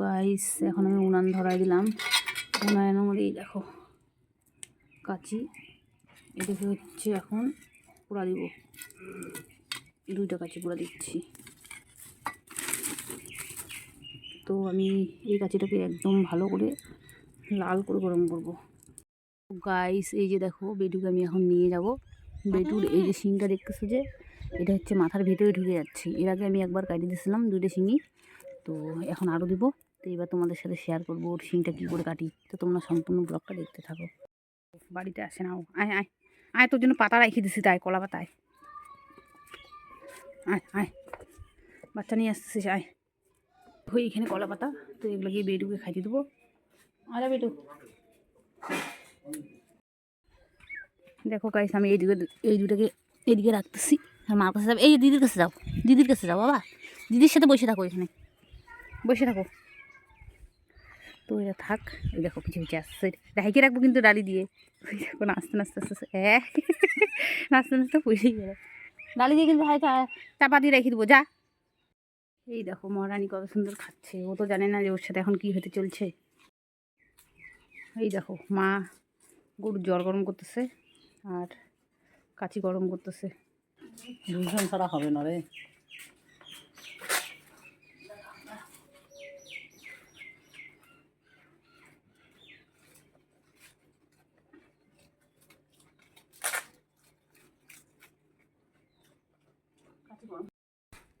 Guys এখন আমি উনান ধরাই দিলাম। উনানের মধ্যে এই দেখো, কাচি। এটাকে হচ্ছে এখন পোড়া দিব। দুইটা কাচি পোড়া দিচ্ছি। তো আমি এই কাচিটাকে একদম ভালো করে লাল করে গরম করব। গাইস এই যে দেখো, বেডুকে আমি এখন নিয়ে যাব। বেডুর এই যে শিংটা দেখতেছো যে, এটা হচ্ছে মাথার ভেতরে ঢুকে যাচ্ছে। এর আগে আমি একবার কাটিয়ে দিয়েছিলাম দুইটা শিঙি। তো এখন আরও দিব। তো এবার তোমাদের সাথে শেয়ার করব, ওর শিংটা কী করে কাটি, তো তোমরা সম্পূর্ণ ব্লগটা দেখতে থাকো। বাড়িতে আসে নাও আয় আয় আয়, তোর জন্য পাতা রেখে দিছি, তাই, কলা পাতায় আয়। আয় বাচ্চা নিয়ে আসছিস আয়। ওই এখানে কলা পাতা, তো এগুলো গিয়ে বেডুকে খাইতে দেবো। আরে বেডু দেখো গাইস আমি এই দিকে এই দুটাকে এদিকে রাখতেছি। আর মার কাছে যাবে এই দিদির কাছে যাও, দিদির কাছে যাও, বাবা। দিদির সাথে বসে থাকো এখানে। বসে থাকো। তো এটা থাক, এই দেখো পিছিয়ে পিছিয়ে আসছে। ঢাইকে রাখব কিন্তু ডালি দিয়ে। ওই দেখো নাচতে নাচতে আস্তে আস্তে হ্যাঁ নাচতে নাচতে পড়েই গেল। ডালি দিয়ে কিন্তু হালকা চাপা দিয়ে রেখে দেবো, যা। এই দেখো, মহারানী কত সুন্দর খাচ্ছে। ও তো জানে না যে ওর সাথে এখন কী হতে চলছে। এই দেখো, মা গরুর জ্বর গরম করতেছে আর কাচি গরম করতেছে। দুজন ছাড়া হবে না রে।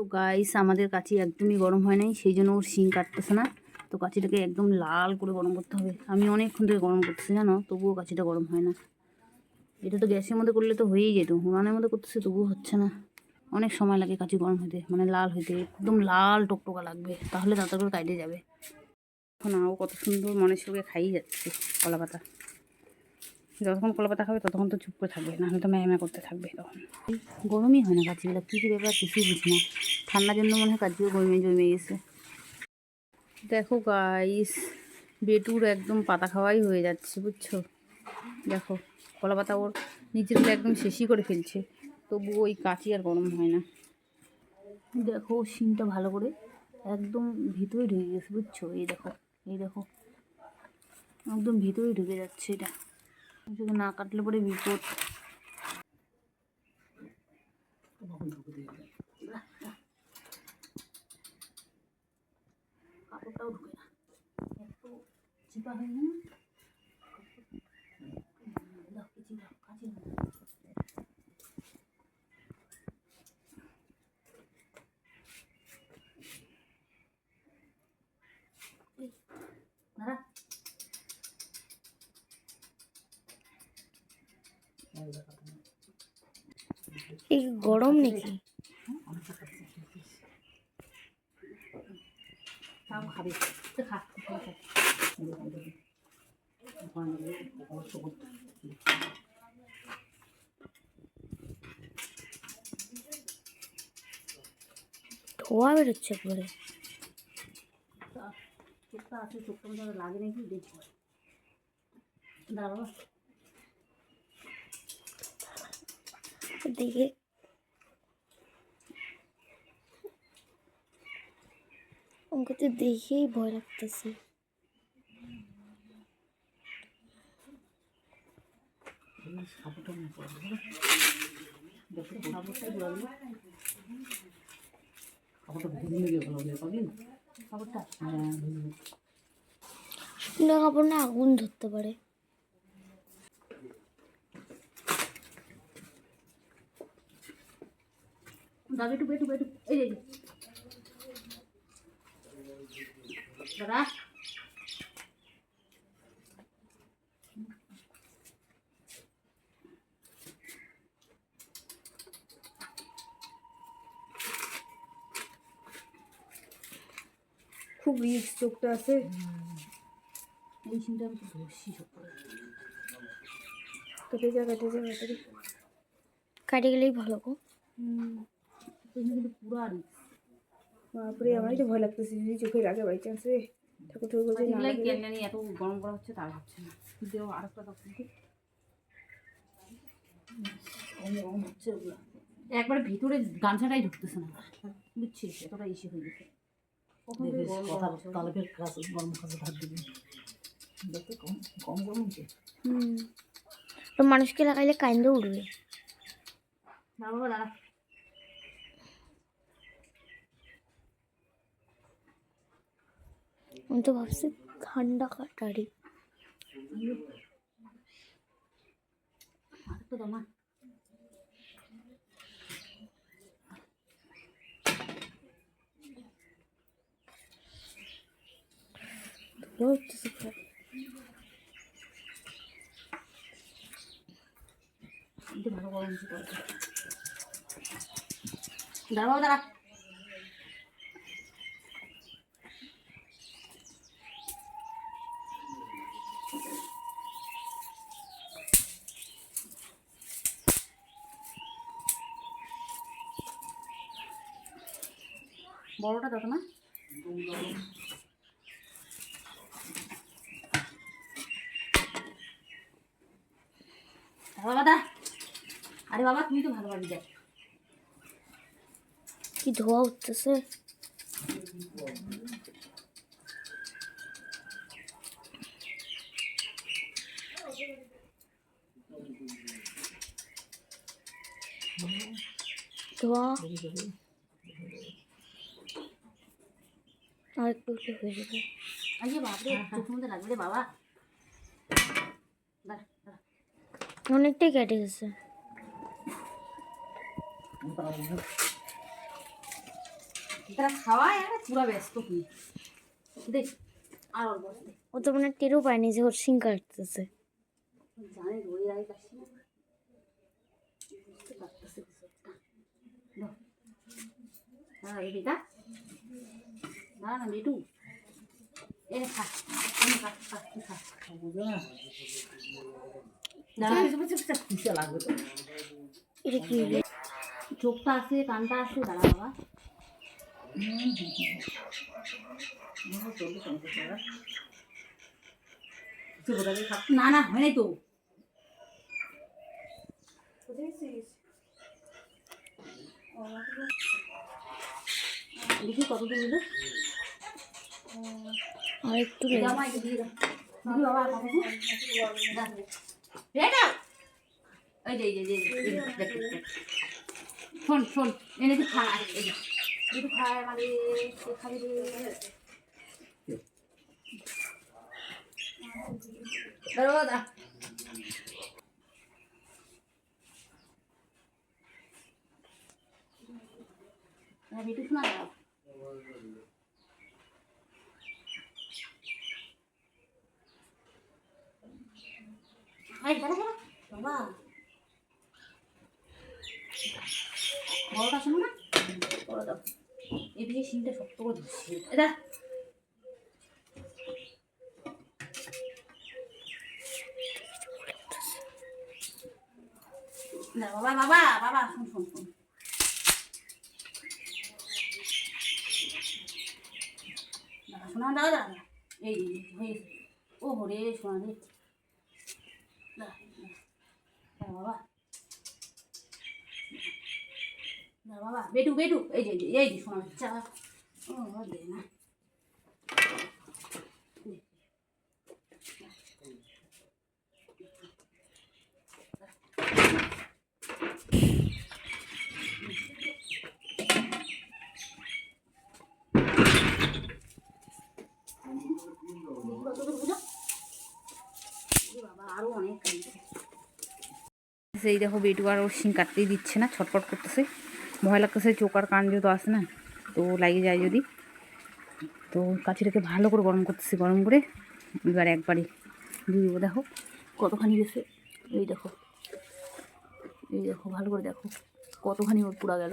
তো গাইস আমাদের কাচি একদমই গরম হয় নাই, সেই জন্য ওর শিং কাটতেছে না। তো কাচিটাকে একদম লাল করে গরম করতে হবে। আমি অনেকক্ষণ থেকে গরম করতেছি, জানো? তবুও কাচিটা গরম হয় না। এটা তো গ্যাসের মধ্যে করলে তো হয়েই যেত। উনানের মধ্যে করতেছে, তবুও হচ্ছে না। অনেক সময় লাগে কাচি গরম হতে মানে লাল হইতে। একদম লাল টকটকা লাগবে। তাহলে তাড়াতাড়ি করে যাবে। এখন আও কত সুন্দর মনের সঙ্গে খাইয়ে যাচ্ছে কলা পাতা যতক্ষণ কলা পাতা খাবে ততক্ষণ তো চুপ করে থাকবে নাহলে তো ম্যামা করতে থাকবে তখন। গরমই হয় না কাচিগুলো কী কী ব্যাপার কিছুই বুঝি না। ঠান্ডার জন্য মনে হয় কাচিও গরমে জমে গেছে। দেখো গাইস বেটুর একদম পাতা খাওয়াই হয়ে যাচ্ছে বুঝছ? দেখো কলা পাতা ওর নিচে থেকে একদম শেষই করে ফেলছে তবু ওই কাচি আর গরম হয় না। দেখো শিমটা ভালো করে একদম ভিতরে ঢুকে গেছে বুঝছ? এই দেখো এই দেখো একদম ভিতরে ঢুকে যাচ্ছে এটা। যদি না কাটলে পরে বিপদ। কাপড়টাও ঢুকে না। এত চিপা হয়ে না দাও কিছু দাও কাছে দাও এই, দাঁড়া গরম নাকি। ধোয়া বেরোচ্ছে চোখটা আছে চোখটা লাগে নাকি? দেখি। দাঁড়াও দিকে আমাকে তো দেখেই ভয় লাগতেছে কাপড়টা মনে পড়ে দেখো কাপড়টা জল কাপড়টা ভিজিয়ে গিয়ে পাবলি কাপড়টা হ্যাঁ ভিজিয়ে শুকনো কাপড় না আগুন ধরতে পারে। দাদা একটু একটু একটু এই যে, এই যে। দাদা খুব রিক্স চোখটা আছে এই সিনটা আমি খুব ধরছি সব করে কেটে যা কেটে যা কেটে যা কাটে গেলেই ভালো গো এখানে কিন্তু পুরা রিক্স বাপরে আমারই তো ভয় লাগতেছে যদি চোখে লাগে বাই চান্স রে ঠাকুর ঠাকুর বলছে না লাগে। কেন জানি এত গরম করা হচ্ছে তার হচ্ছে না। দেও আর একটা দাও। হচ্ছে ওগুলো একবারে ভিতরে গামছাটাই ঢুকতেছে না। বুঝছিস এতটা ইসে হয়ে গেছে। কখন থেকে দেখিস গরম কথা গরম তাহলে ফের কাছে গরম কাছে ভাত দিবি দেখতে কম কম গরম হচ্ছে। হুম। তো মানুষকে লাগাইলে কাইন্দ উঠবে দাঁড়া বাবা দাঁড়া। আমি তো ভাবছি ঠান্ডা কাটারি আরেকটু দাও মা ধোয়া উঠতেছে পুরো। একটু ভালো গরম হচ্ছে তরকারি। দাঁড়া বড়টা দেখো না দাঁড়া আরে বাবা, তুমি তো ভালো বাড়ি যাও। কি ধোয়া উঠতেছে? ধোয়া আর একটু একটু হয়ে যাবে। আরে বাপরে মধ্যে লাগবে বাবা। দাঁড়া দাঁড়া। অনেকটাই কেটে গেছে। তারা খাওয়ায় আর পুরা ব্যস্ত কি দেখ আর অল্প ও তো মানে টেরও পায়নি যে ওর সিং কাটতেছে। জানে ধরে রাখি পাচ্ছি না। বুঝতে পারতেছে কিছু একটা দাঁড়া না বেটু এ খা এই খা খা খা দাঁড়া কিছু কিছু কিছু কিসে লাগবে তো এটা কি চোখটা আছে কানটা আছে দাঁড়া বাবা না না হয় নাই তো দেখি কত দিল আর একটু। দিদি। শোন শোন এনে তুই খা আয়, এই যে। একটু খায় মানে খাবি রে দাঁড়া বাবা, দাঁড়া। হ্যাঁ, বিটু শোনা দাও এই দাঁড়া দাঁড়া বাবা বড়টা শোনো না বড় দাও এদিকে সিনটা শক্ত করে দিচ্ছি এটা। না বাবা বাবা বাবা শুন শুন শুন। দাঁড়া শোনা দাঁড়া দাঁড়া এই হয়ে গেছে। ও হরে শোনা রে। বাবা। বাবা বেটু বেটু। এই যে এই যে, শোনা চা। সেই দেখো বেটু আর ওর শিং কাটতেই দিচ্ছে না, ছটফট করতেছে। ভয় লাগতেছে চোখ আর কান যেহেতু আসে না। তো লাগে যায় যদি। তো কাছিটাকে ভালো করে গরম করতেছি গরম করে। এবার একবারই দিয়ে দেবো দেখো কতখানি গেছে এই দেখো এই দেখো ভালো করে দেখো কতখানি ওর পুরা গেল।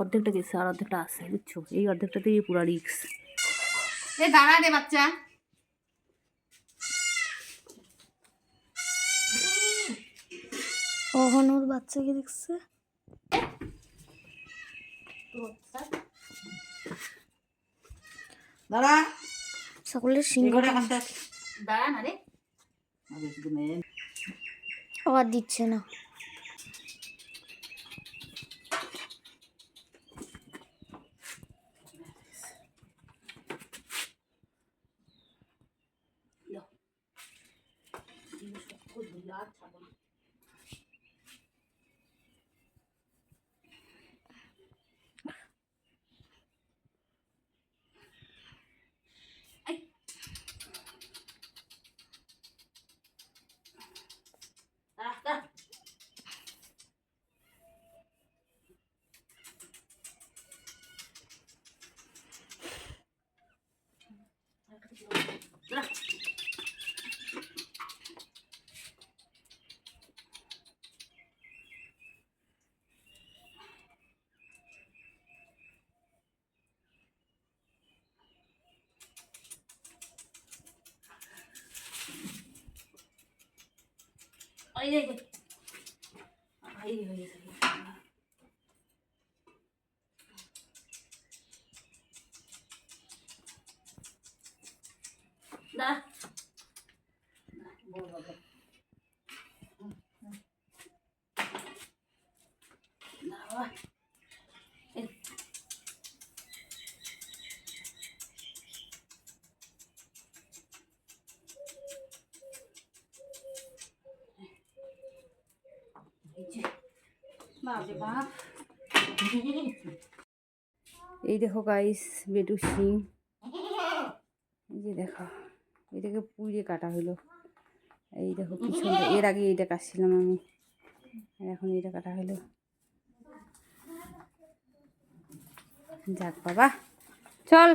অর্ধেকটা গেছে আর অর্ধেকটা আছে বুঝছ? এই অর্ধেকটাতেই পুরা রিক্স। এ দাঁড়া রে বাচ্চা। কখন ওর বাচ্চাকে দেখছে। দাঁড়া। সকলের সিং এবারে দাঁড়া না রে। আর দিচ্ছে না। এই যে, এই যে। এই যে, এই যে, এই যে। দাঁড়া। বড় বাবা। দাঁড়া বাবা। এই। এই যে। বাপরে বাপ। এই দেখো গাইস বেটু সিং এই যে দেখো, এটাকে পুড়িয়ে কাটা হলো। এই দেখো পিছনটা এর আগে এইটা কাটছিলাম আমি। এখন এইটা কাটা হলো। যাক বাবা, চল।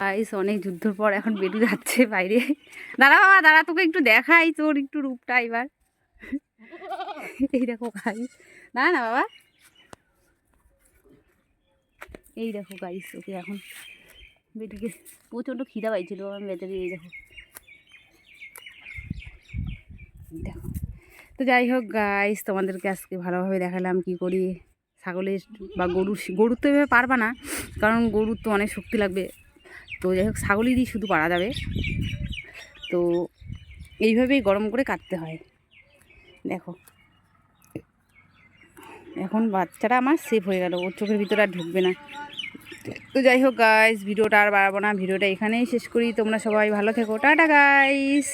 গাইস অনেক যুদ্ধর পর এখন বেটু যাচ্ছে বাইরে। দাঁড়া বাবা, দাঁড়া, তোকে একটু দেখাই, তোর একটু রূপটা এবার। এই দেখো গাইস না না, বাবা। এই দেখো গাইস ওকে এখন বেটিকে প্রচণ্ড খিদা পাইছিল আমি বেচারি এই দেখো। দেখো। তো যাই হোক গাইস তোমাদেরকে আজকে ভালোভাবে দেখালাম কি করি। ছাগলের বা গরুর গরুর তো এভাবে পারবা না, কারণ গরুর তো অনেক শক্তি লাগবে। তো যাই হোক, ছাগলেরই শুধু পারা যাবে। তো এইভাবেই গরম করে কাটতে হয়। দেখো। এখন বাচ্চাটা আমার সেফ হয়ে গেল, ওর চোখের ভিতরে আর ঢুকবে না। তো যাই হোক গাইস ভিডিওটা আর বাড়াবো না, ভিডিওটা এখানেই শেষ করি, তোমরা সবাই ভালো থেকো, টাটা গাইস